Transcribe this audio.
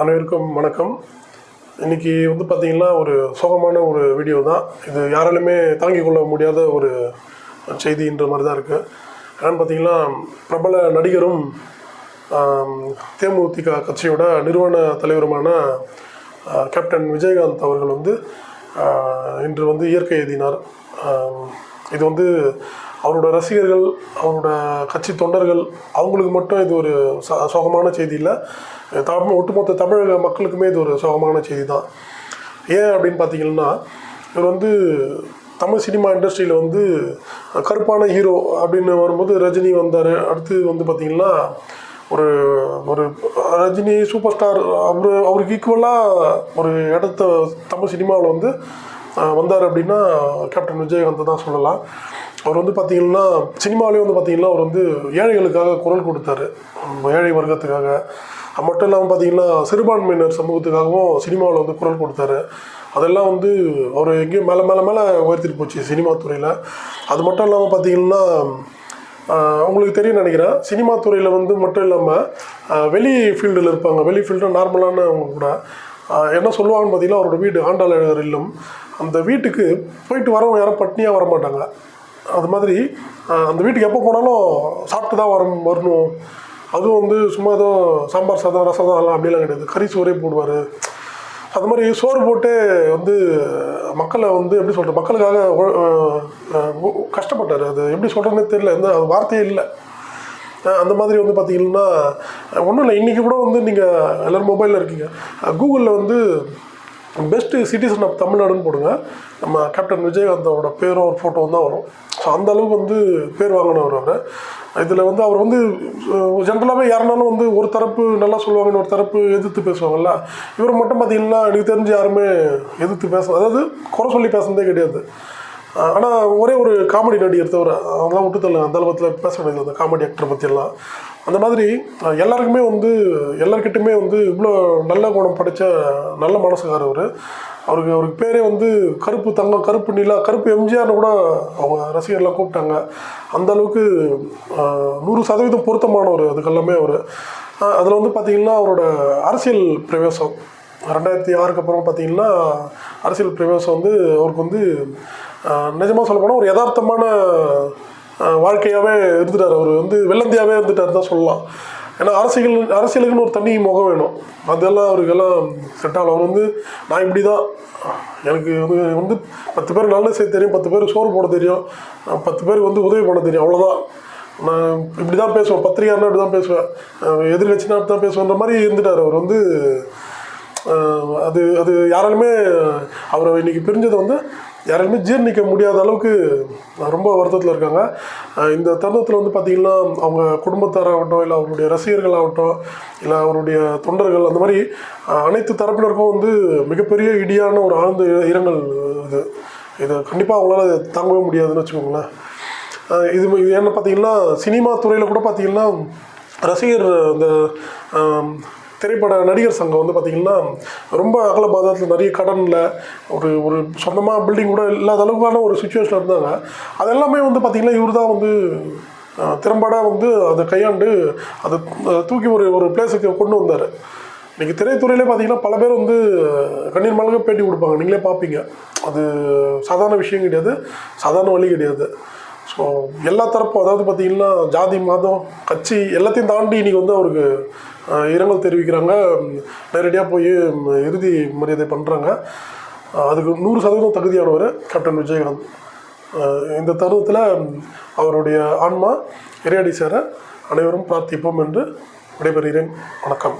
அனைவருக்கும் வணக்கம். இன்னைக்கு வந்து பார்த்திங்கன்னா ஒரு சோகமான ஒரு வீடியோ தான். இது யாராலுமே தாங்கிக் கொள்ள முடியாத ஒரு செய்தின்ற மாதிரி தான் இருக்குது ஏன்னு பார்த்திங்கன்னா பிரபல நடிகரும் தேமுதிக கட்சியோட நிறுவன தலைவருமான கேப்டன் விஜயகாந்த் அவர்கள் வந்து இன்று வந்து இயற்கை எழுதினார். இது வந்து அவரோட ரசிகர்கள் அவரோட கட்சி தொண்டர்கள் அவங்களுக்கு மட்டும் இது ஒரு ச சோகமான செய்தி இல்லை. தமிழ் ஒட்டுமொத்த தமிழக மக்களுக்குமே இது ஒரு சோகமான செய்தி தான் ஏன் அப்படின்னு பார்த்தீங்கன்னா இவர் வந்து தமிழ் சினிமா இண்டஸ்ட்ரியில் வந்து கருப்பான ஹீரோ அப்படின்னு வரும்போது ரஜினி வந்தார். அடுத்து வந்து பார்த்திங்கன்னா ஒரு ஒரு ரஜினி சூப்பர் ஸ்டார். அவர் அவருக்கு ஈக்குவலாக ஒரு இடத்த தமிழ் சினிமாவில் வந்து வந்தார் அப்படின்னா கேப்டன் விஜயகாந்த் தான் சொல்லலாம். அவர் வந்து பார்த்திங்கன்னா சினிமாவிலே வந்து பார்த்திங்கன்னா அவர் வந்து ஏழைகளுக்காக குரல் கொடுத்தாரு. ஏழை வர்க்கத்துக்காக. மட்டும் இல்லாமல் பார்த்தீங்கன்னா சிறுபான்மையினர் சமூகத்துக்காகவும் சினிமாவில் வந்து குரல் கொடுத்தாரு. அதெல்லாம் வந்து அவர் எங்கேயும் மேலே மேலே மேலே உயர்த்திட்டு போச்சு சினிமா துறையில். அது மட்டும் இல்லாமல் பார்த்தீங்கன்னா உங்களுக்கு தெரியும் நினைக்கிறேன். சினிமா துறையில் வந்து மட்டும் இல்லாமல் வெளி ஃபீல்டில் இருப்பாங்க. வெளி ஃபீல்டு நார்மலானவங்க கூட. என்ன சொல்லுவாங்கன்னு பார்த்தீங்கன்னா அவரோட வீடு ஆண்டாளர் இல்லம் அந்த வீட்டுக்கு போயிட்டு வரவங்க யாரும் பட்னியாக வர மாட்டாங்க அது மாதிரி அந்த வீட்டுக்கு எப்போ போனாலும் சாப்பிட்டு தான் வர வரணும். அதுவும் வந்து சும்மா ஏதோ சாம்பார் சாதம் ரசம் எல்லாம் அப்படிலாம் கிடையாது. கறி சோறே போடுவார். அது மாதிரி சோறு போட்டு வந்து மக்களை வந்து எப்படி சொல்கிறது மக்களுக்காக கஷ்டப்பட்டார். அது எப்படி சொல்கிறதுனே தெரியல. எந்த வார்த்தையே இல்லை. அந்த மாதிரி வந்து பார்த்தீங்கன்னா ஒன்றும் இல்லை. இன்றைக்கி கூட வந்து நீங்கள் எல்லோரும் மொபைலில் இருக்கீங்க. கூகுளில் வந்து பெஸ்ட்டு சிட்டிசன் ஆஃப் தமிழ்நாடுன்னு போடுங்க. நம்ம கேப்டன் விஜயகாந்தோட பேரும் ஒரு ஃபோட்டோவும் தான் வரும். ஸோ அந்த அளவுக்கு வந்து பேர் வாங்கினவர் அவர். இதில் வந்து அவர் வந்து ஜென்ரலாகவே யாருனாலும் வந்து ஒரு தரப்பு நல்லா சொல்லுவாங்கன்னு ஒரு தரப்பு எதிர்த்து பேசுவாங்கல்ல. இவர் மட்டும் பார்த்தீங்கன்னா எனக்கு தெரிஞ்சு யாருமே எதிர்த்து பேச அதாவது குறை சொல்லி பேசுனதே கிடையாது. ஆனால் ஒரே ஒரு காமெடி நடிகர் தவிர அவங்களாம் விட்டு தரல அந்த அளவத்தில் பேச வேண்டியது அந்த காமெடி ஆக்டர் பற்றியெல்லாம் அந்த மாதிரி எல்லாருக்குமே வந்து எல்லாருக்கிட்டுமே வந்து இவ்வளோ நல்ல குணம் படித்த நல்ல மனசுக்கார் அவர். அவருக்கு அவருக்கு பேரே வந்து கருப்பு தங்கம் கருப்பு நிலா கருப்பு எம்ஜிஆர்னு கூட அவங்க ரசிகர்லாம் கூப்பிட்டாங்க. அந்த அளவுக்கு நூறு சதவீதம் பொருத்தமானவர் அதுக்கெல்லாமே அவர். அதில் வந்து பார்த்திங்கன்னா அவரோட அரசியல் பிரவேசம். ரெண்டாயிரத்தி ஆறுக்கு அப்புறம் பார்த்திங்கன்னா அரசியல் பிரவேசம் வந்து அவருக்கு வந்து நிஜமாக சொல்ல போனால் ஒரு யதார்த்தமான வாழ்க்கையாகவே இருந்துட்டார் அவர். வந்து வெள்ளந்தியாகவே இருந்துட்டார் தான் சொல்லலாம். ஏன்னா அரசியல் அரசியலுக்குன்னு ஒரு தனி முகம் வேணும். அதெல்லாம் அவருக்கெல்லாம் செட் ஆகல. அவர் வந்து நான் இப்படி தான் எனக்கு வந்து வந்து பத்து பேர் நல்ல செய்ய தெரியும் பத்து பேர் சோறு போட தெரியும் பத்து பேருக்கு வந்து உதவி பண்ண தெரியும் அவ்வளோதான் நான் இப்படி தான் பேசுவேன். பத்திரிகையாருன்னா இப்படி தான் பேசுவேன் எதிர்கட்சினா இப்படி தான் பேசுவேன்ற மாதிரி இருந்துட்டார் அவர். வந்து அது அது யாராலுமே அவரை இன்னைக்கு பிரிஞ்சதை வந்து யாரையுமே ஜீர்ணிக்க முடியாத அளவுக்கு ரொம்ப வருத்தத்தில் இருக்காங்க. இந்த தருணத்தில் வந்து பார்த்திங்கன்னா அவங்க குடும்பத்தாராகட்டும் இல்லை அவருடைய ரசிகர்களாகட்டும் இல்லை அவருடைய தொண்டர்கள் அந்த மாதிரி அனைத்து தரப்பினருக்கும் வந்து மிகப்பெரிய இடியான ஒரு ஆழ்ந்த இரங்கல் இது. இதை கண்டிப்பாக அவங்களால தாங்கவே முடியாதுன்னு வச்சுக்கோங்களேன். இது இது என்ன பார்த்தீங்கன்னா சினிமா துறையில் கூட பார்த்திங்கன்னா ரசிகர் அந்த திரைப்பட நடிகர் சங்கம் வந்து பார்த்திங்கன்னா ரொம்ப அகல பாதத்தில் நிறைய கடனில் ஒரு ஒரு சொந்தமாக பில்டிங் கூட இல்லாத அளவுக்கான ஒரு சுச்சுவேஷனில் இருந்தாங்க. அதெல்லாமே வந்து பார்த்திங்கன்னா இவர் தான் வந்து திறம்பட வந்து அதை கையாண்டு அதை தூக்கி ஒரு ஒரு பிளேஸுக்கு கொண்டு வந்தார். இன்றைக்கி திரைத்துறையிலே பார்த்தீங்கன்னா பல பேர் வந்து கண்ணீர் மலக பேட்டி கொடுப்பாங்க. நீங்களே பார்ப்பீங்க அது சாதாரண விஷயம் கிடையாது. சாதாரண வழி கிடையாது. ஸோ எல்லா தரப்பும் அதாவது பார்த்தீங்கன்னா ஜாதி மதம் கட்சி எல்லாத்தையும் தாண்டி இன்றைக்கி வந்து அவருக்கு இரங்கல் தெரிவிக்கிறாங்க. நேரடியாக போய் இறுதி மரியாதை பண்ணுறாங்க அதுக்கு நூறு சதவீதம் தகுதியானவர் கேப்டன் விஜயகாந்த். இந்த தருணத்தில் அவருடைய ஆன்மா இறையடி சேர அனைவரும் பிரார்த்திப்போம் என்று விடைபெறுகிறேன். வணக்கம்.